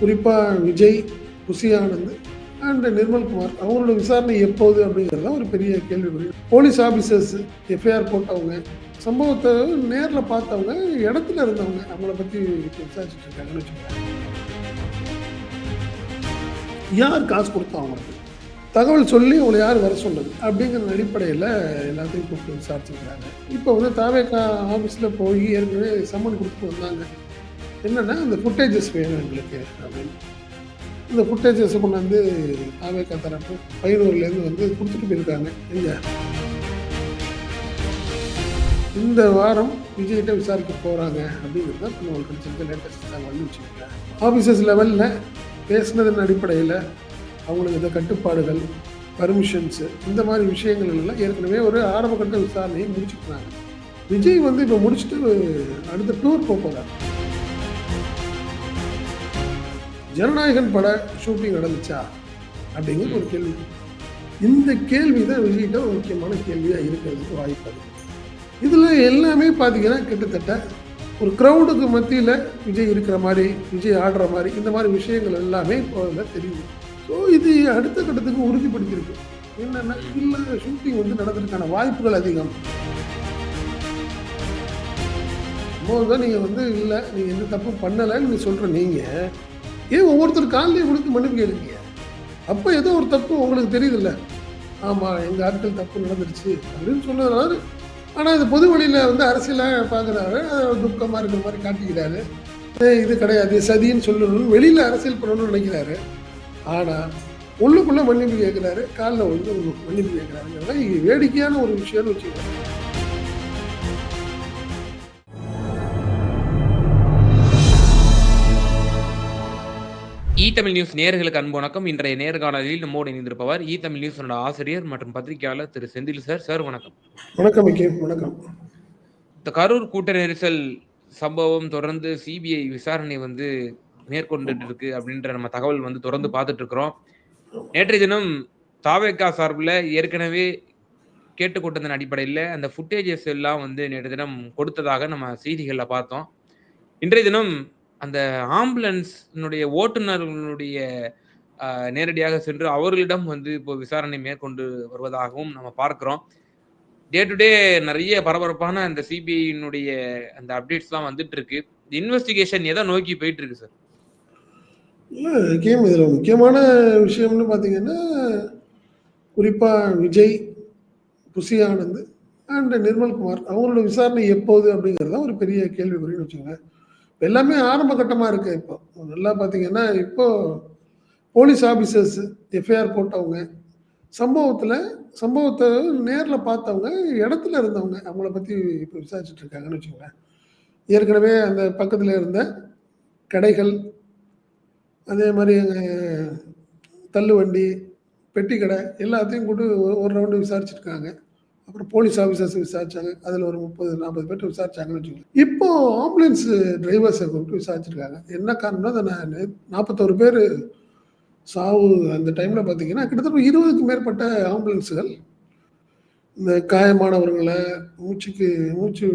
குறிப்பாக விஜய் குஷி ஆனந்த் அண்ட் நிர்மல்குமார் அவங்களோட விசாரணை எப்போது அப்படிங்கிறது ஒரு பெரிய கேள்விக்குறி. போலீஸ் ஆஃபீஸர்ஸ் எஃப்ஐஆர் போட்டவங்க சம்பவத்தை நேரில் பார்த்தவங்க இடத்துல இருந்தவங்க அவங்கள பற்றி விசாரிச்சுட்டு இருக்காங்கன்னு வச்சுக்கோங்க. யார் காசு கொடுத்தா அவங்களுக்கு? தகவல் சொல்லி உங்களை யார் வர சொன்னது? அப்படிங்கிற அடிப்படையில் எல்லாத்தையும் கூப்பிட்டு விசாரிச்சுக்கிறாங்க. இப்போ வந்து தாவேக்கா ஆஃபீஸில் போய் ஏற்கனவே சம்மன் கொடுத்துட்டு வந்தாங்க. என்னென்னா அந்த ஃபுட்டேஜஸ் வேணும் எங்களுக்கு அப்படின்னு. இந்த ஃபுட்டேஜஸ் கொண்டு வந்து தாவேக்கா தரப்பு பையனூர்லேருந்து வந்து கொடுத்துட்டு போயிருக்காங்க. இங்கே இந்த வாரம் விஜய்கிட்ட விசாரிக்க போகிறாங்க அப்படிங்கிறது தான் உங்களுக்கு கிடைச்சிருக்க லேட்டஸ்ட் தகவல்னு வச்சுக்கோங்க. ஆஃபீஸர்ஸ் லெவலில் பேசினதன் அடிப்படையில் அவங்களுக்கு இந்த கட்டுப்பாடுகள் பர்மிஷன்ஸு இந்த மாதிரி விஷயங்கள் எல்லாம் ஏற்கனவே ஒரு ஆரம்ப கட்ட விசாரணையை முடிச்சுக்கிறாங்க விஜய் வந்து இப்போ முடிச்சுட்டு அடுத்த டூர் போக போகிறார் ஜனநாயகன் பட ஷூட்டிங் நடந்துச்சா? அப்படிங்கிறது ஒரு கேள்வி. இந்த கேள்வி தான் வெளியிட்ட ஒரு முக்கியமான கேள்வியாக இருக்கிறதுக்கு வாய்ப்பு இருக்கு இதில் எல்லாமே பார்த்தீங்கன்னா கிட்டத்தட்ட ஒரு க்ரௌடுக்கு மத்தியில் விஜய் இருக்கிற மாதிரி விஜய் ஆடுற மாதிரி இந்த மாதிரி விஷயங்கள் எல்லாமே இப்போ அதில் தெரியுது. ஸோ இது அடுத்த கட்டத்துக்கு உறுதிப்படுத்தியிருக்கு. என்னென்னா இல்லை ஷூட்டிங் வந்து நடக்கிறதுக்கான வாய்ப்புகள் அதிகம். போது தான் நீங்கள் வந்து இல்லை நீங்கள் எந்த தப்பும் பண்ணலைன்னு நீங்கள் சொல்கிற நீங்கள் ஏன் ஒவ்வொருத்தர் காலையும் கொடுத்து மன்னிப்பு கேட்குறீங்க அப்போ ஏதோ ஒரு தப்பு உங்களுக்கு தெரியுதுல்ல? ஆமாம் எங்கள் ஆட்கள் தப்பு நடந்துருச்சு அப்படின்னு சொன்னதுனால ஆனால் இது பொது வழியில் வந்து அரசியலாக பார்க்குறாரு. துக்கமாக இருக்கிற மாதிரி காட்டிக்கிறாரு. இது கிடையாது சதின்னு சொல்லணும்னு வெளியில் அரசியல் பண்ணணும்னு நினைக்கிறாரு. ஆனால் உள்ளுக்குள்ளே மன்னிப்பு கேட்குறாரு. காலில் வந்து மன்னிப்பு கேட்குறாருங்கிறத இது வேடிக்கையான ஒரு விஷயம்னு வச்சுக்கோங்க. தமிழ் நியூஸ் நேயர்களுக்கு அன்பு வணக்கம். இன்றைய நேர்காணலில் நம்மோடு இணைந்திருப்பவர் இ தமிழ் நியூஸோட ஆசிரியர் மற்றும் பத்திரிகையாளர் திரு செந்தில் சார். சார் வணக்கம். வணக்கம் வணக்கம். இந்த கரூர் கூட்ட நெரிசல் சம்பவம் தொடர்ந்து சிபிஐ விசாரணை வந்து மேற்கொண்டுட்டு இருக்கு அப்படின்ற நம்ம தகவல் வந்து தொடர்ந்து பார்த்துட்டு இருக்கிறோம் நேற்றைய தினம் தாவேக்கா சார்பில் ஏற்கனவே கேட்டுக்கொண்டதன் அடிப்படையில் அந்த ஃபுட்டேஜஸ் எல்லாம் வந்து நேற்று தினம் கொடுத்ததாக நம்ம செய்திகளில் பார்த்தோம். இன்றைய தினம் அந்த ஆம்புலன்ஸ்னுடைய ஓட்டுநர்களுடைய நேரடியாக சென்று அவர்களிடம் வந்து இப்போ விசாரணை மேற்கொண்டு வருவதாகவும் நம்ம பார்க்கிறோம். டே டு டே நிறைய பரபரப்பான அந்த சிபிஐனுடைய அந்த அப்டேட்ஸ்லாம் வந்துட்டு இருக்கு. இன்வெஸ்டிகேஷன் எதை நோக்கி போயிட்டு இருக்கு சார் இல்லை கேம் இதில் முக்கியமான விஷயம்னு பார்த்தீங்கன்னா குறிப்பாக விஜய் புஷி ஆனந்த் அண்ட் நிர்மல்குமார் அவங்களோட விசாரணை எப்போது அப்படிங்கிறது தான் ஒரு பெரிய கேள்விக்குறின்னு வச்சுக்கோங்க. எல்லாமே ஆரம்ப கட்டமாக இருக்குது இப்போ. நல்லா பார்த்தீங்கன்னா இப்போ போலீஸ் ஆஃபீஸர்ஸ் எஃப்ஐஆர் போட்டவங்க சம்பவத்தில் சம்பவத்தை நேரில் பார்த்தவங்க இடத்துல இருந்தவங்க அவங்கள பற்றி இப்போ விசாரிச்சுட்டு இருக்காங்கன்னு வச்சுக்கோங்களேன். ஏற்கனவே அந்த பக்கத்தில் இருந்த கடைகள் அதே மாதிரி அங்கே தள்ளுவண்டி பெட்டி கடை எல்லாத்தையும் கூட்டு ஒரு- ஒரு ரவுண்டு விசாரிச்சிருக்காங்க அப்புறம் போலீஸ் ஆஃபீஸர்ஸ் விசாரிச்சாங்க. அதில் ஒரு முப்பது நாற்பது பேர்ட்ட விசாரிச்சாங்கன்னு வச்சுக்கோங்க. இப்போ ஆம்புலன்ஸ் டிரைவர்ஸை கூப்பிட்டு விசாரிச்சிருக்காங்க. என்ன காரணம்னா அந்த நான் நாற்பத்தோரு பேர் சாவு அந்த டைமில் பார்த்தீங்கன்னா கிட்டத்தட்ட இருபதுக்கு மேற்பட்ட ஆம்புலன்ஸுகள் இந்த காயமானவர்களை மூச்சுக்கு மூச்சு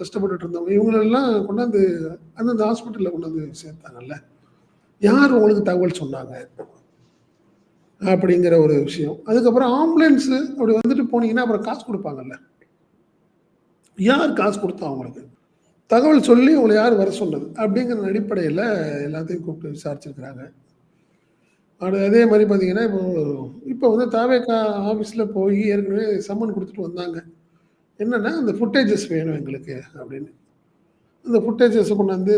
கஷ்டப்பட்டுட்டு இருந்தவங்க இவங்களெல்லாம் கொண்டாந்து அந்தந்த ஹாஸ்பிட்டலில் கொண்டாந்து சேர்த்தாங்கல்ல. யார் உங்களுக்கு தகவல் சொன்னாங்க? அப்படிங்கிற ஒரு விஷயம். அதுக்கப்புறம் ஆம்புலன்ஸு அப்படி வந்துட்டு போனீங்கன்னா அப்புறம் காசு கொடுப்பாங்கல்ல. யார் காசு கொடுத்தா அவங்களுக்கு? தகவல் சொல்லி உங்களை யார் வர சொன்னது? அப்படிங்கிற அடிப்படையில் எல்லாத்தையும் கூப்பிட்டு விசாரிச்சிருக்கிறாங்க. அது அதே மாதிரி பார்த்தீங்கன்னா இப்போ இப்போ வந்து தாவேக்கா ஆஃபீஸில் போய் ஏற்கனவே சம்மன் கொடுத்துட்டு வந்தாங்க. என்னென்னா அந்த ஃபுட்டேஜஸ் வேணும் எங்களுக்கு அப்படின்னு. அந்த ஃபுட்டேஜஸ் கொண்டு வந்து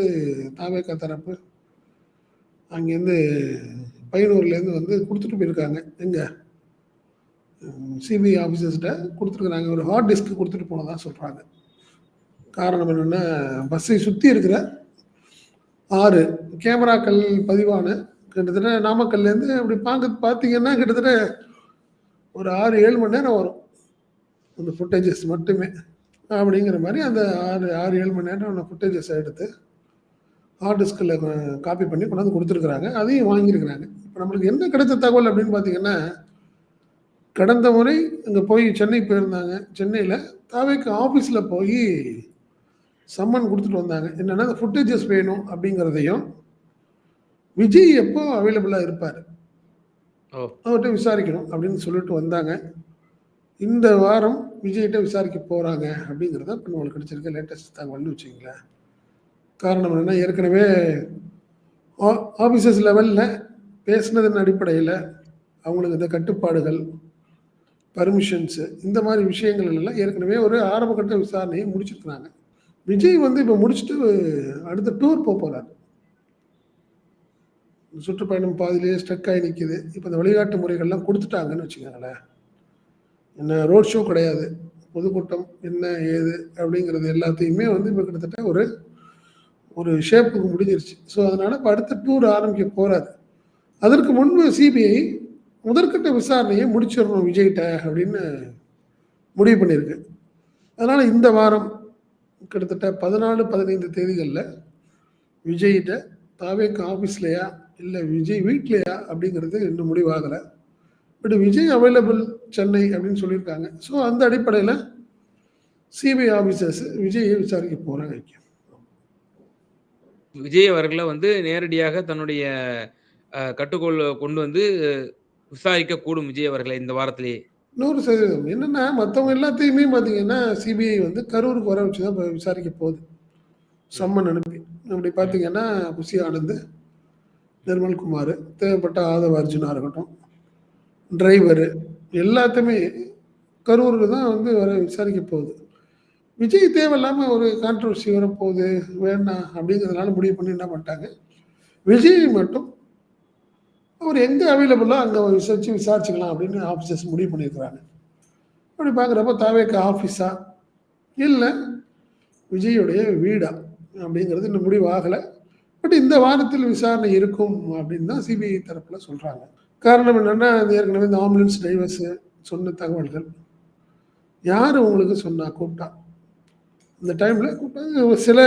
தாவேக்கா தரப்பு அங்கேருந்து பையனூர்லேருந்து வந்து கொடுத்துட்டு போயிருக்காங்க. எங்கே? சிபிஐ ஆஃபீஸர்ஸ்கிட்ட கொடுத்துருக்குறாங்க ஒரு ஹார்ட் டிஸ்க்கு கொடுத்துட்டு போனதாக சொல்கிறாங்க காரணம் என்னென்னா பஸ்ஸை சுற்றி இருக்கிற ஆறு கேமராக்கள் பதிவான கிட்டத்தட்ட நாமக்கல்லேருந்து அப்படி பார்க்க பார்த்தீங்கன்னா கிட்டத்தட்ட ஒரு ஆறு ஏழு மணி நேரம் வரும். அந்த ஃபுட்டேஜஸ் மட்டுமே. அப்படிங்கிற மாதிரி அந்த ஆறு ஆறு ஏழு மணி நேரம் அந்த ஃபுட்டேஜஸ் எடுத்து ஹார்ட் டிஸ்கில் காப்பி பண்ணி கொண்டாந்து கொடுத்துருக்குறாங்க. அதையும் வாங்கியிருக்கிறாங்க. இப்போ நம்மளுக்கு என்ன கிடைச்ச தகவல் அப்படின்னு பார்த்தீங்கன்னா கடந்த முறை அங்கே போய் சென்னை போயிருந்தாங்க. சென்னையில் தாவேக்கு ஆஃபீஸில் போய் சம்மன் கொடுத்துட்டு வந்தாங்க. என்னென்னா அந்த ஃபுட்டேஜஸ் வேணும் அப்படிங்கிறதையும் விஜய் எப்போ அவைலபிளாக இருப்பார்? அவர்கிட்ட விசாரிக்கணும் அப்படின்னு சொல்லிட்டு வந்தாங்க. இந்த வாரம் விஜய்கிட்ட விசாரிக்க போகிறாங்க அப்படிங்கிறத இப்போ நம்மளுக்கு கிடைச்சிருக்க லேட்டஸ்ட் தகவல்னு வச்சுங்களேன் காரணம் என்னென்னா ஏற்கனவே ஆஃபீஸர்ஸ் லெவலில் பேசினதன் அடிப்படையில் அவங்களுக்கு இந்த கட்டுப்பாடுகள் பர்மிஷன்ஸு இந்த மாதிரி விஷயங்கள் எல்லாம் ஏற்கனவே ஒரு ஆரம்பகட்ட விசாரணையை முடிச்சிருக்கிறாங்க. விஜய் வந்து இப்போ முடிச்சுட்டு அடுத்த டூர் போக போகிறார் சுற்றுப்பயணம் பாதிலேயே ஸ்ட்ரக் ஆகி நிற்கிது இப்போ இந்த வழிகாட்டு முறைகள்லாம் கொடுத்துட்டாங்கன்னு வச்சுக்கோங்களேன். என்ன ரோட் ஷோ கிடையாது. பொதுக்கூட்டம் என்ன ஏது அப்படிங்கிறது எல்லாத்தையுமே வந்து இப்போ கிட்டத்தட்ட ஒரு ஒரு ஷேப்புக்கு முடிஞ்சிருச்சு. ஸோ அதனால் இப்போ அடுத்த டூர் ஆரம்பிக்க போகிறாரு அதற்கு முன்பு சிபிஐ முதற்கட்ட விசாரணையை முடிச்சிடணும் விஜய்கிட்ட அப்படின்னு முடிவு பண்ணியிருக்கு. அதனால் இந்த வாரம் கிட்டத்தட்ட பதினாலு பதினைந்து தேதிகளில் விஜய்கிட்ட தாவேக்கு ஆஃபீஸ்லையா இல்லை விஜய் வீட்லையா அப்படிங்கிறது இன்னும் முடிவாகலை. பட் விஜய் அவைலபிள் சென்னை அப்படின்னு சொல்லியிருக்காங்க. ஸோ அந்த அடிப்படையில் சிபிஐ ஆஃபீஸர்ஸ் விஜயை விசாரிக்க போகிறாங்க விஜய் அவர்களை வந்து நேரடியாக தன்னுடைய கட்டுக்கோள் கொண்டு வந்து விசாரிக்க கூடும் விஜய் அவர்களை இந்த வாரத்திலேயே. நூறு சதவீதம். என்னென்னா மற்றவங்க எல்லாத்தையுமே பார்த்தீங்கன்னா சிபிஐ வந்து கரூருக்கு வர வச்சு தான் விசாரிக்க போகுது. சம்மன் அனுப்பி. அப்படி பார்த்தீங்கன்னா புசி ஆனந்த் நிர்மல்குமார் தேவைப்பட்ட ஆதவ அர்ஜுனா இருக்கட்டும் டிரைவரு எல்லாத்தையுமே கரூருக்கு தான் வந்து வர விசாரிக்க போகுது. விஜய் தேவையில்லாமல் ஒரு கான்ட்ரவர்சி வரப்போகுது வேண்டாம் அப்படிங்கிறதுனால முடிவு பண்ணி என்ன பண்ணிட்டாங்க? விஜய் மட்டும் அவர் எங்கே அவைலபிளோ அங்கே விசாரிச்சு விசாரிச்சுக்கலாம் அப்படின்னு ஆஃபீஸர்ஸ் முடிவு பண்ணியிருக்கிறாங்க. அப்படி பார்க்குறப்ப தாவேக்க ஆஃபீஸா இல்லை. விஜயுடைய வீடா? அப்படிங்கிறது இன்னும் முடிவு ஆகலை பட் இந்த வாரத்தில் விசாரணை இருக்கும் அப்படின்னு தான் சிபிஐ தரப்பில் சொல்கிறாங்க காரணம் என்னென்னா இந்த ஏற்கனவே இந்த ஆம்புலன்ஸ் டிரைவர்ஸு சொன்ன தகவல்கள். யார் உங்களுக்கு சொன்னா? கூப்பிட்டா. இந்த டைமில் கூப்பிட்டா. சில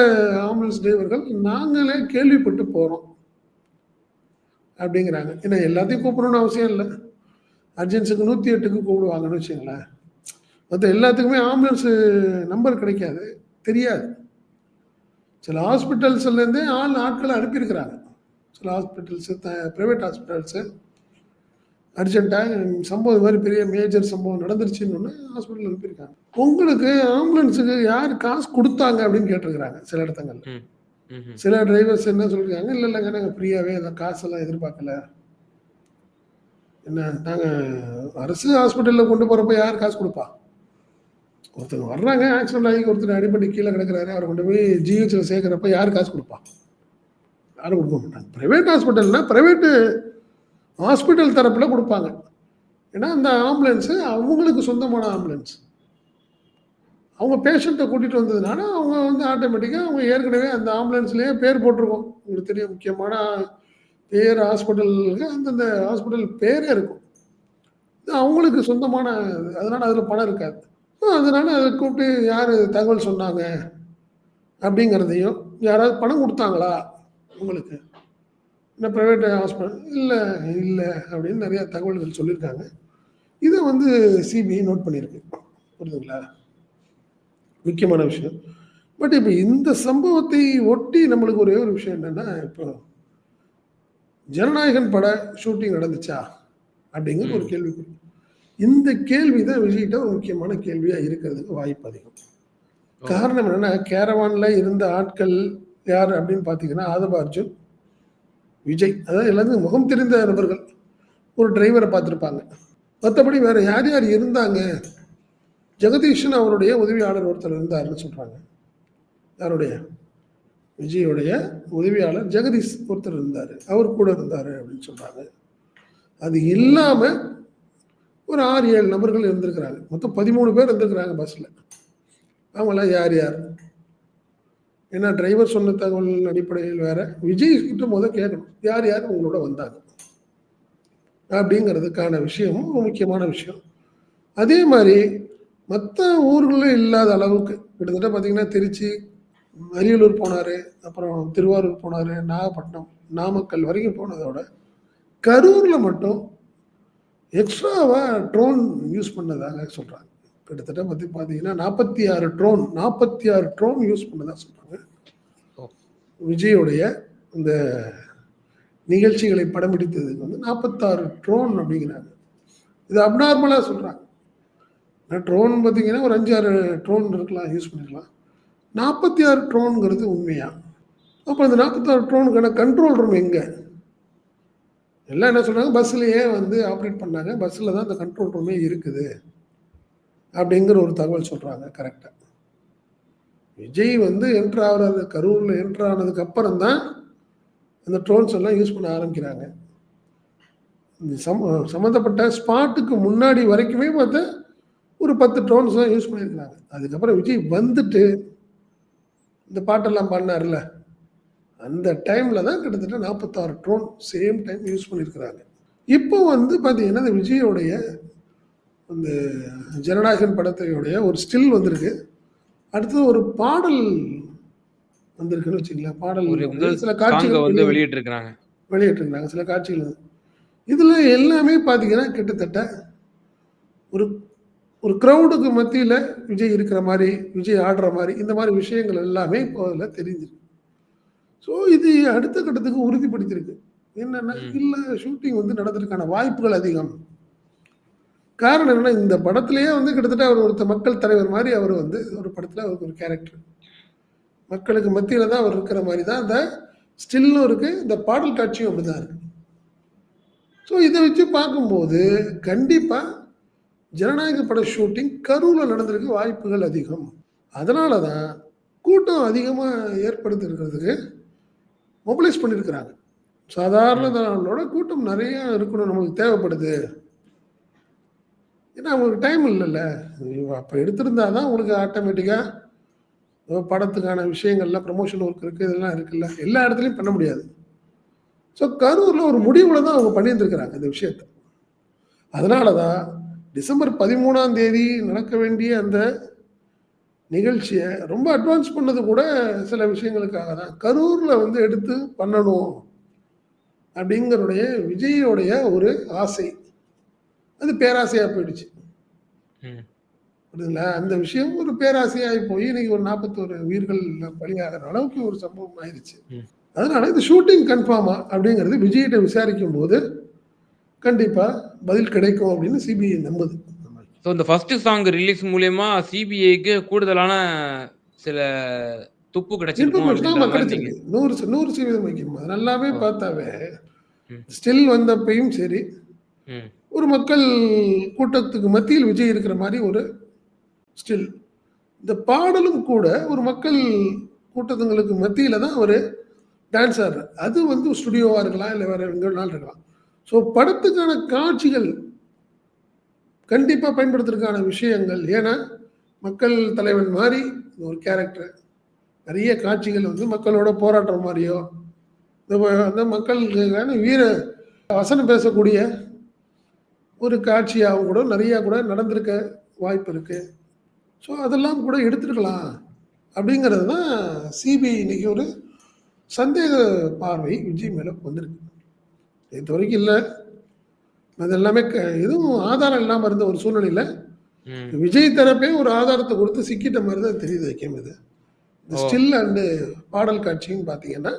ஆம்புலன்ஸ் டிரைவர்கள் நாங்களே கேள்விப்பட்டு போகிறோம் அப்படிங்கிறாங்க. ஏன்னா எல்லாத்தையும் கூப்பிடணும்னு அவசியம் இல்லை. அர்ஜென்ஸுக்கு நூற்றி எட்டுக்கு கூப்பிடுவாங்கன்னு வச்சுங்களேன் மற்ற எல்லாத்துக்குமே ஆம்புலன்ஸு நம்பர் கிடைக்காது. தெரியாது. சில ஹாஸ்பிட்டல்ஸ்லேருந்தே ஆள் ஆட்களை அனுப்பியிருக்கிறாங்க. சில ஹாஸ்பிட்டல்ஸு த ப்ரைவேட் ஹாஸ்பிட்டல்ஸு அர்ஜென்ட்டாக சம்பவம் இது மாதிரி பெரிய மேஜர் சம்பவம் நடந்துருச்சுன்னு ஒன்று ஹாஸ்பிட்டல் அனுப்பியிருக்காங்க. உங்களுக்கு ஆம்புலன்ஸுக்கு யார் காசு கொடுத்தாங்க அப்படின்னு கேட்டிருக்கிறாங்க சில இடத்துங்களில். சில டிரைவர்ஸ் என்ன சொல்லியிருக்காங்க இல்லை இல்லைங்க நாங்கள் ஃப்ரீயாகவே அந்த காசெல்லாம் எதிர்பார்க்கல. என்ன நாங்கள் அரசு ஹாஸ்பிட்டலில் கொண்டு போகிறப்ப யார் காசு கொடுப்பா? ஒருத்தங்க வர்றாங்க ஆக்சிடென்ட் ஆகி ஒருத்தர் அடிப்பட்டு கீழே கிடக்குறாரு அவரை கொண்டு போய் ஜிஹெச்சில் சேர்க்குறப்ப யார் காசு கொடுப்பா? யாரும் கொடுக்க மாட்டாங்க. ப்ரைவேட் ஹாஸ்பிட்டல்னா ப்ரைவேட்டு ஹாஸ்பிட்டல் தரப்பில் கொடுப்பாங்க. ஏன்னா அந்த ஆம்புலன்ஸு அவங்களுக்கு சொந்தமான ஆம்புலன்ஸ் அவங்க பேஷண்ட்டை கூட்டிகிட்டு வந்ததுனால அவங்க வந்து ஆட்டோமேட்டிக்காக அவங்க ஏற்கனவே அந்த ஆம்புலன்ஸ்லேயே பேர் போட்டிருக்கோம். உங்களுக்கு தெரியும் முக்கியமான பேர் ஹாஸ்பிட்டலுக்கு அந்தந்த ஹாஸ்பிட்டல் பேரே இருக்கும். இது அவங்களுக்கு சொந்தமான அதனால் அதில் பணம் இருக்காது. அதனால் அதை கூப்பிட்டு யார் தகவல் சொன்னாங்க அப்படிங்கிறதையும் யாராவது பணம் கொடுத்தாங்களா உங்களுக்கு? இந்த ப்ரைவேட் ஹாஸ்பிட்டல் இல்லை இல்லை அப்படின்னு நிறையா தகவல்கள் சொல்லியிருக்காங்க. இதை வந்து சிபிஐ நோட் பண்ணியிருக்கு. புரியுதுங்களா? முக்கியமான விஷயம். பட் இப்போ இந்த சம்பவத்தை ஒட்டி நம்மளுக்கு ஒரே ஒரு விஷயம் என்னன்னா இப்போ ஜனநாயகன் பட ஷூட்டிங் நடந்துச்சா அப்படிங்கிற ஒரு கேள்விக்குறி இந்த கேள்வி தான் விஜய்கிட்ட ஒரு முக்கியமான கேள்வியாக இருக்கிறதுக்கு வாய்ப்பு அதிகம். காரணம் என்னன்னா கேரவான்ல இருந்த ஆட்கள் யார் அப்படின்னு பார்த்தீங்கன்னா ஆதவ அர்ஜுன் விஜய். அதாவது எல்லாத்துக்கும் முகம் தெரிந்த நபர்கள். ஒரு டிரைவரை பார்த்துருப்பாங்க. மற்றபடி வேற யார் யார் இருந்தாங்க? ஜெகதீஷன் அவருடைய உதவியாளர் ஒருத்தர் இருந்தாருன்னு சொல்கிறாங்க யாருடைய? விஜயோடைய உதவியாளர் ஜெகதீஷ் ஒருத்தர் இருந்தார். அவர் கூட இருந்தார் அப்படின்னு சொல்கிறாங்க அது இல்லாமல் ஒரு ஆறு ஏழு நபர்கள் இருந்திருக்கிறாங்க. மொத்தம் பதிமூணு பேர் இருந்திருக்கிறாங்க பஸ்ஸில் அவங்களாம் யார் யார்? ஏன்னா டிரைவர் சொன்ன தகவல் அடிப்படையில் வேற விஜய் கிட்ட முதல் கேட்கணும். யார் யார் உங்களோட வந்தாங்க? அப்படிங்கிறதுக்கான விஷயமும் முக்கியமான விஷயம். அதே மாதிரி மற்ற ஊர்களில் இல்லாத அளவுக்கு. கிட்டத்தட்ட பார்த்தீங்கன்னா திருச்சி அரியலூர் போனார் அப்புறம் திருவாரூர் போனார் நாகப்பட்டினம் நாமக்கல் வரைக்கும் போனதோட கரூரில் மட்டும் எக்ஸ்ட்ராவாக ட்ரோன் யூஸ் பண்ணதாக சொல்கிறாங்க கிட்டத்தட்ட பற்றி பார்த்தீங்கன்னா நாற்பத்தி ஆறு ட்ரோன் நாற்பத்தி ஆறு ட்ரோன் யூஸ் பண்ணதாக சொல்கிறாங்க. விஜயோடைய இந்த நிகழ்ச்சிகளை படம் பிடித்ததுக்கு வந்து நாற்பத்தாறு ட்ரோன் அப்படிங்கிறாங்க. இது அப்நார்மலாக சொல்கிறாங்க ட்ரோன் பார்த்தீங்கன்னா ஒரு அஞ்சாறு ட்ரோன் இருக்கலாம் யூஸ் பண்ணிக்கலாம் நாற்பத்தி ஆறு ட்ரோனுங்கிறது உண்மையாக அப்போ அந்த நாற்பத்தாறு ட்ரோனுக்கான கண்ட்ரோல் ரூம் எங்கே? எல்லாம் என்ன சொல்கிறாங்க பஸ்ஸுலேயே வந்து ஆப்ரேட் பண்ணாங்க. பஸ்ஸில் தான் அந்த கண்ட்ரோல் ரூமே இருக்குது. அப்படிங்கிற ஒரு தகவல் சொல்கிறாங்க கரெக்டாக விஜய் வந்து என்ட்ரு ஆகிறாரு கரூரில் என்ட்ரு ஆனதுக்கு அப்புறம் தான் அந்த ட்ரோன்ஸ் எல்லாம் யூஸ் பண்ண ஆரம்பிக்கிறாங்க. இந்த சம்மந்தப்பட்ட ஸ்பாட்டுக்கு முன்னாடி வரைக்குமே பார்த்தா ஒரு பத்து ட்ரோன்ஸ் தான் யூஸ் பண்ணியிருக்கிறாங்க அதுக்கப்புறம் விஜய் வந்துட்டு இந்த பாட்டெல்லாம் பாடினார்ல அந்த டைமில் தான் கிட்டத்தட்ட நாற்பத்தாறு ட்ரோன் சேம் டைம் யூஸ் பண்ணியிருக்கிறாங்க இப்போ வந்து பார்த்தீங்கன்னா இந்த விஜயோடைய அந்த ஜனநாயகன் படத்தையுடைய ஒரு ஸ்டில் வந்திருக்கு. அடுத்தது ஒரு பாடல் வந்திருக்குன்னு வச்சுக்கலாம் பாடல் சில காட்சிகள் வந்து வெளியே- வெளியிட்டு இருக்காங்க வெளியிட்டிருந்தாங்க சில காட்சிகள். இதுல எல்லாமே பார்த்தீங்கன்னா கிட்டத்தட்ட ஒரு ஒரு க்ரௌடுக்கு மத்தியில் விஜய் இருக்கிற மாதிரி விஜய் ஆடுற மாதிரி இந்த மாதிரி விஷயங்கள் எல்லாமே இப்போ அதில் தெரிஞ்சிருக்கு. ஸோ இது அடுத்த கட்டத்துக்கு உறுதிப்படுத்தியிருக்கு. என்னன்னா. இல்லை ஷூட்டிங் வந்து நடந்திருக்கான வாய்ப்புகள் அதிகம். காரணம் என்னன்னா இந்த படத்திலேயே வந்து கிட்டத்தட்ட அவர் ஒருத்த மக்கள் தலைவர் மாதிரி அவர் வந்து ஒரு படத்தில் அவருக்கு ஒரு கேரக்டர் மக்களுக்கு மத்தியில் தான் அவர் இருக்கிற மாதிரி தான் அந்த ஸ்டில்லும் இருக்கு இந்த பாடல் காட்சியும் அப்படிதான் இருக்கு. ஸோ இதை வச்சு பார்க்கும்போது கண்டிப்பா ஜனநாயக பட ஷூட்டிங் கரூரில் நடந்திருக்கு வாய்ப்புகள் அதிகம். அதனால தான் கூட்டம் அதிகமாக ஏற்படுத்திருக்கிறதுக்கு மொபிலைஸ் பண்ணியிருக்கிறாங்க சாதாரண நாளோட கூட்டம் நிறைய இருக்கணும் நம்மளுக்கு தேவைப்படுது. ஏன்னா அவங்களுக்கு டைம் இல்லைல்ல. அப்போ எடுத்திருந்தா தான் உங்களுக்கு ஆட்டோமேட்டிக்காக படத்துக்கான விஷயங்கள்லாம் ப்ரமோஷன் ஒர்க் இருக்குது இதெல்லாம் இருக்குல்ல. எல்லா இடத்துலையும் பண்ண முடியாது. ஸோ கரூரில் ஒரு முடிவில் தான் அவங்க பண்ணியிருந்துருக்கிறாங்க இந்த விஷயத்த. அதனால தான் டிசம்பர் பதிமூணாம் தேதி நடக்க வேண்டிய அந்த நிகழ்ச்சியை ரொம்ப அட்வான்ஸ் பண்ணது கூட சில விஷயங்களுக்காக தான். கரூரில் வந்து எடுத்து பண்ணணும் அப்படிங்கிறடைய விஜயோடைய ஒரு ஆசை. அது பேராசையாக போயிடுச்சு. புரியுதுங்களா? அந்த விஷயம் ஒரு பேராசையாகி போய் இன்னைக்கு ஒரு நாற்பத்தோரு உயிர்கள் பலியாகிற அளவுக்கு ஒரு சம்பவம் ஆயிடுச்சு. அதனால இது ஷூட்டிங் கன்ஃபார்மா அப்படிங்கிறது விஜய்கிட்ட விசாரிக்கும் போது கண்டிப்பா பதில் கிடைக்கும் அப்படின்னு சிபிஐ நம்புது. ஸோ இந்த ஃபர்ஸ்ட் சாங் ரிலீஸ் மூலியமா சிபிஐக்கு கூடுதலான சில துப்பு கிடைச்சிருக்கு. நூறு நூறு சதவீதம் வைக்கணும். அது நல்லாவே. பார்த்தாவே. ஸ்டில் வந்தப்பையும் சரி. ஒரு மக்கள் கூட்டத்துக்கு மத்தியில் விஜய் இருக்கிற மாதிரி ஒரு ஸ்டில் இந்த பாடலும் கூட ஒரு மக்கள் கூட்டத்துங்களுக்கு மத்தியில தான் ஒரு டான்ஸ் ஆடுறார். அது வந்து ஸ்டுடியோவாக இருக்கலாம் இல்லை வேற எங்கே வேணாலும் இருக்கலாம். ஸோ படத்துக்கான காட்சிகள் கண்டிப்பாக பயன்படுத்துறதுக்கான விஷயங்கள். ஏன்னா மக்கள் தலைவன் மாதிரி ஒரு கேரக்டர் நிறைய காட்சிகள் வந்து மக்களோட போராடுற மாதிரியோ இந்த அந்த மக்களுக்கான வீர வசனம் பேசக்கூடிய ஒரு காட்சியாகவும் கூட நிறையா கூட நடந்திருக்க வாய்ப்பு இருக்குது ஸோ அதெல்லாம் கூட எடுத்துருக்கலாம். அப்படிங்கிறது தான் சிபிஐ இன்னைக்கு ஒரு சந்தேக பார்வை விஜய் மேலே வந்திருக்கு. இது வரைக்கும் இல்லை அது எல்லாமே எதுவும் ஆதாரம் இல்லாமல் இருந்த ஒரு சூழ்நிலையில். விஜய் தரப்பே ஒரு ஆதாரத்தை கொடுத்து சிக்கிட்ட மாதிரி தான் தெரியுது வைக்கும் இது. ஸ்டில் அண்டு பாடல் காட்சின்னு பார்த்தீங்கன்னா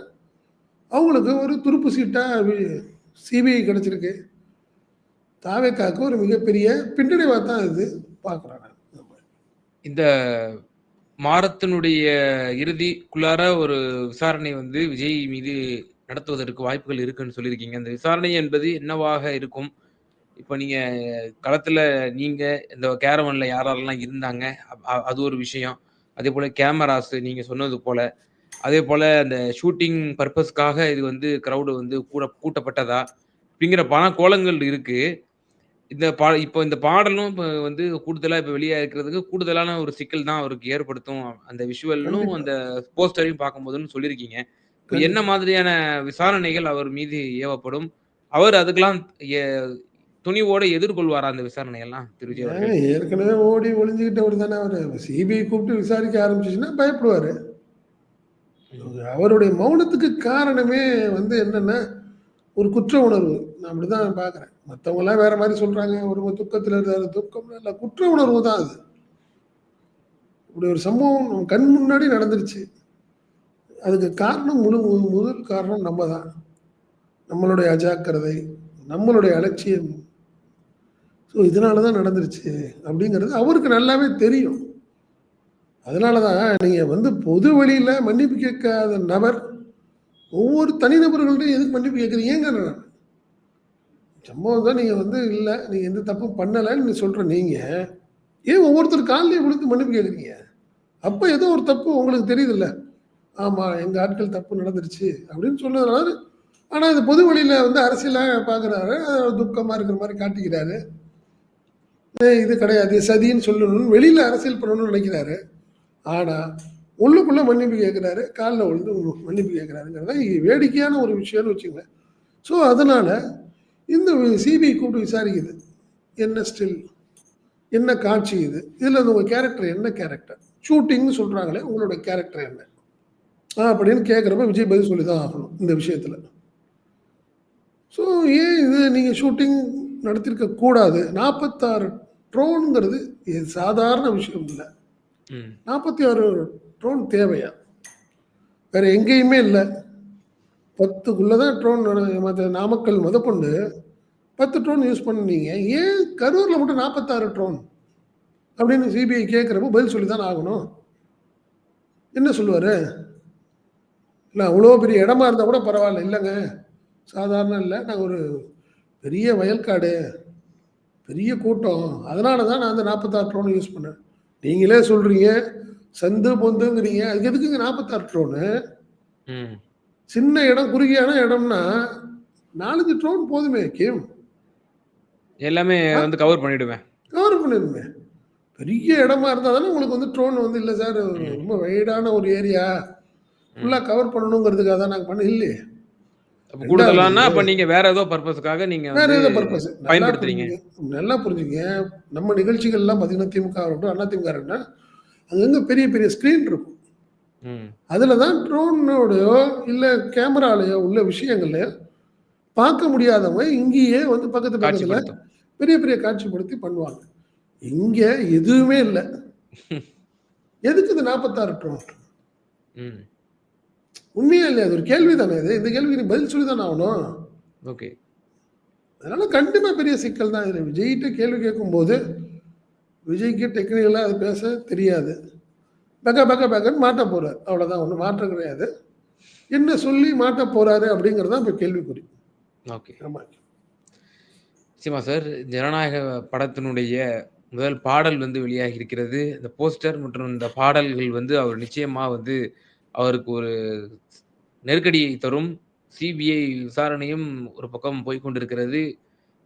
அவங்களுக்கு ஒரு துருப்பு சீட்டாக சிபிஐ கிடச்சிருக்கு தாவேக்காக்கு ஒரு மிகப்பெரிய பின்னடைவாக தான் இது பார்க்குறாங்க இந்த மாரத்தினுடைய இறுதிக்குள்ளார ஒரு விசாரணை வந்து விஜய் மீது நடத்துவதற்கு வாய்ப்புகள் இருக்குன்னு சொல்லியிருக்கீங்க. அந்த விசாரணை என்பது என்னவாக இருக்கும்? இப்போ நீங்க களத்துல நீங்க இந்த கேரவன்ல யாரெல்லாம் இருந்தாங்க? அது ஒரு விஷயம். அதே போல கேமராஸ் நீங்க சொன்னது போல. அதே போல அந்த ஷூட்டிங் பர்பஸ்க்காக இது வந்து கிரவுடு வந்து கூட கூட்டப்பட்டதா? அப்படிங்கிற பல கோலங்கள் இருக்கு. இந்த பா இப்போ இந்த பாடலும் இப்போ வந்து கூடுதலா இப்போ வெளியா இருக்கிறதுக்கு கூடுதலான ஒரு சிக்கல் தான் அவருக்கு ஏற்படுத்தும். அந்த விஷுவலும். அந்த போஸ்டரையும் பார்க்கும்போதுன்னு சொல்லியிருக்கீங்க. என்ன மாதிரியான விசாரணைகள் அவர் மீது ஏவப்படும் அவர் அதுக்கெல்லாம் துணிவோட எதிர்கொள்வாரா அந்த விசாரணையெல்லாம் திரு விஜய் அவர்கள்? ஏங்க, ஏற்கனவே ஓடி ஒளிஞ்சுக்கிட்டவர் தானே அவர். சிபிஐ கூப்பிட்டு விசாரிக்க ஆரம்பிச்சிச்சுன்னா பயப்படுவார். அவருடைய மௌனத்துக்கு காரணமே வந்து என்னன்னா ஒரு குற்ற உணர்வு. நான் அப்படிதான் பார்க்குறேன் மற்றவங்களாம் வேற மாதிரி சொல்றாங்க. ஒரு துக்கத்தில் இருந்தாரு துக்கம் இல்லை. குற்ற உணர்வு தான் அது. இப்படி ஒரு சம்பவம் கண் முன்னாடி நடந்துருச்சு. அதுக்கு காரணம் முழு முதல் காரணம் நம்ம தான் நம்மளுடைய அஜாக்கிரதை நம்மளுடைய அலட்சியம். ஸோ இதனால தான் நடந்துருச்சு அப்படிங்கிறது அவருக்கு நல்லாவே தெரியும். அதனால தான் நீங்கள் வந்து பொது வழியில் மன்னிப்பு கேட்காத நபர் ஒவ்வொரு தனிநபர்கள்ட்டையும் எதுக்கு மன்னிப்பு கேட்குறீங்க? நான்? சம்பவம் தான் நீங்கள் வந்து இல்லை நீங்கள் எந்த தப்பும் பண்ணலைன்னு நீ சொல்கிற நீங்கள் ஏன் ஒவ்வொருத்தர் காலையும் விழுந்து மன்னிப்பு கேட்குறீங்க? அப்போ ஏதோ ஒரு தப்பு உங்களுக்கு தெரியுதுல்ல. ஆமாம் எங்கள் ஆட்கள் தப்பு நடந்துருச்சு அப்படின்னு சொன்னதுனால ஆனால் இது பொது வழியில் வந்து அரசியலாக பார்க்குறாரு. துக்கமாக இருக்கிற மாதிரி காட்டிக்கிறாரு. இது கிடையாது. சதின்னு சொல்லணும்னு வெளியில் அரசியல் பண்ணணும்னு நினைக்கிறாரு. ஆனால் உள்ளுக்குள்ளே மன்னிப்பு கேட்குறாரு. காலில் விழுந்து மன்னிப்பு கேட்குறாருங்கிறத வேடிக்கையான ஒரு விஷயம்னு வச்சுக்கோங்க. ஸோ அதனால் இந்த சிபிஐ கூப்பிட்டு விசாரிக்குது. என்ன ஸ்டில் என்ன காட்சி இது? இதில் உங்கள் கேரக்டர் என்ன கேரக்டர் ஷூட்டிங்னு சொல்கிறாங்களே உங்களோட கேரக்டர் என்ன? அப்படின்னு கேட்குறப்ப விஜய் பதில் சொல்லி தான் ஆகணும் இந்த விஷயத்தில். ஸோ ஏன் இது நீங்கள் ஷூட்டிங் நடத்திருக்க கூடாது? நாற்பத்தாறு ட்ரோனுங்கிறது சாதாரண விஷயம் இல்லை. நாற்பத்தி ஆறு ட்ரோன் தேவையா? வேற எங்கேயுமே இல்லை. பத்துக்குள்ளே தான் ட்ரோன் மற்ற நாமக்கல் முதற்கொண்டு பத்து ட்ரோன் யூஸ் பண்ணீங்க. ஏன் கரூரில் மட்டும் நாற்பத்தாறு ட்ரோன் அப்படின்னு சிபிஐ கேட்குறப்போ பதில் சொல்லி தான் ஆகணும். என்ன சொல்லுவார்? இல்லை அவ்வளோ பெரிய இடமா இருந்தால் கூட பரவாயில்ல இல்லைங்க. சாதாரண இல்லை. நாங்கள் ஒரு பெரிய வயல்காடு பெரிய கூட்டம். அதனால தான் நான் அந்த நாற்பத்தாறு ட்ரோன் யூஸ் பண்ணேன். நீங்களே சொல்கிறீங்க சந்து பொந்துங்கிறீங்க. அதுக்கு எதுக்குங்க நாற்பத்தாறு ட்ரோனு ம். சின்ன இடம் குறுகியான இடம்னா நாலஞ்சு ட்ரோன் போதுமே கேம் எல்லாமே வந்து கவர் பண்ணிடுவேன் கவர் பண்ணிருமே பெரிய இடமா இருந்தால் தானே உங்களுக்கு வந்து ட்ரோன் வந்து இல்லை சார் ரொம்ப வைடான ஒரு ஏரியா ஃபுல்லாக கவர் பண்ணணுங்கிறதுக்காக தான் நாங்கள் பண்ண இல்லையே. அப்ப கூடுதலானா அப்ப நீங்க வேற ஏதோ பர்பஸ்க்காக நீங்க வேற ஏதோ பர்பஸ் பயன்படுத்துறீங்க. நல்லா புரிஞ்சுங்க. நம்ம நிகழ்ச்சிகள்லாம் பார்த்தீங்கன்னா திமுக இருக்கட்டும் அண்ணா திமுக இருக்கட்டும் அங்கங்கே பெரிய பெரிய ஸ்க்ரீன் இருக்கும். அதில் தான் ட்ரோனோடையோ இல்லை கேமராலையோ உள்ள விஷயங்களையோ பார்க்க முடியாதவங்க இங்கேயே வந்து பக்கத்து பக்கத்தில் பெரிய பெரிய காட்சிப்படுத்தி பண்ணுவாங்க. இங்கே எதுவுமே இல்லை. எதுக்கு இது நாற்பத்தாறு ட்ரோன் ம். உண்மையா இல்லையா அது ஒரு கேள்வி தானே இது? இந்த கேள்விக்கு நீ பதில் சொல்லி தானே ஆகணும். ஓகே. அதனால கண்டிப்பாக பெரிய சிக்கல் தான். இதில் விஜய்கிட்ட கேள்வி கேட்கும்போது விஜய்க்கு டெக்னிக்கலாக அது பேச தெரியாது. பெக்க பெக்க பெக்கன்னு மாட்ட போகிறார் அவ்வளோதான் ஒன்றும் மாற்றம் கிடையாது. என்ன சொல்லி மாட்ட போகிறாரு அப்படிங்கிறது தான் இப்போ கேள்விக்குறி. ஓகே. ஆமாம் நிச்சயமா சார் ஜனநாயக படத்தினுடைய முதல் பாடல் வந்து வெளியாகி இருக்கிறது. இந்த போஸ்டர் மற்றும் இந்த பாடல்கள் வந்து அவர் நிச்சயமா வந்து அவருக்கு ஒரு நெருக்கடியை தரும். சிபிஐ விசாரணையும் ஒரு பக்கம் போய்கொண்டிருக்கிறது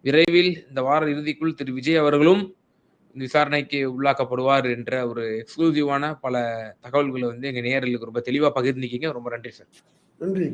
விரைவில் இந்த வார இறுதிக்குள் திரு. விஜய் அவர்களும் விசாரணைக்கு உள்ளாக்கப்படுவார் என்ற ஒரு எக்ஸ்க்ளூசிவான பல தகவல்களை வந்து எங்க நேயர்களுக்கு ரொம்ப தெளிவா பகிர்ந்திருக்கீங்க ரொம்ப நன்றி சார். நன்றி